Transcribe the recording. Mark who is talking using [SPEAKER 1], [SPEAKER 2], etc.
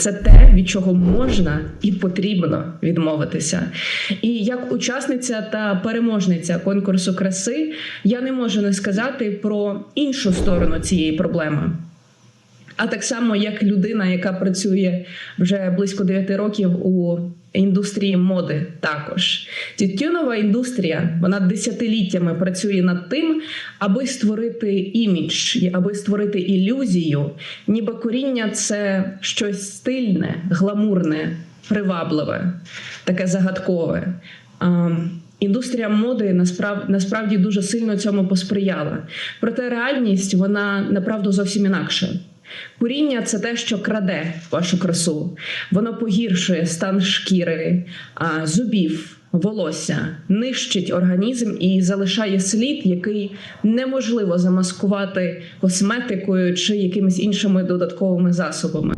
[SPEAKER 1] це те, від чого можна і потрібно відмовитися. І як учасниця та переможниця конкурсу краси я не можу не сказати про іншу сторону цієї проблеми. А так само, як людина, яка працює вже близько 9 років у індустрії моди, також тютюнова індустрія вона десятиліттями працює над тим, аби створити імідж, аби створити ілюзію, ніби коріння це щось стильне, гламурне, привабливе, таке загадкове. Індустрія моди насправді насправді дуже сильно цьому посприяла. Проте реальність вона направду зовсім інакша. Куріння це те, що краде вашу красу. Воно погіршує стан шкіри, зубів, волосся, нищить організм і залишає слід, який неможливо замаскувати косметикою чи якимись іншими додатковими засобами.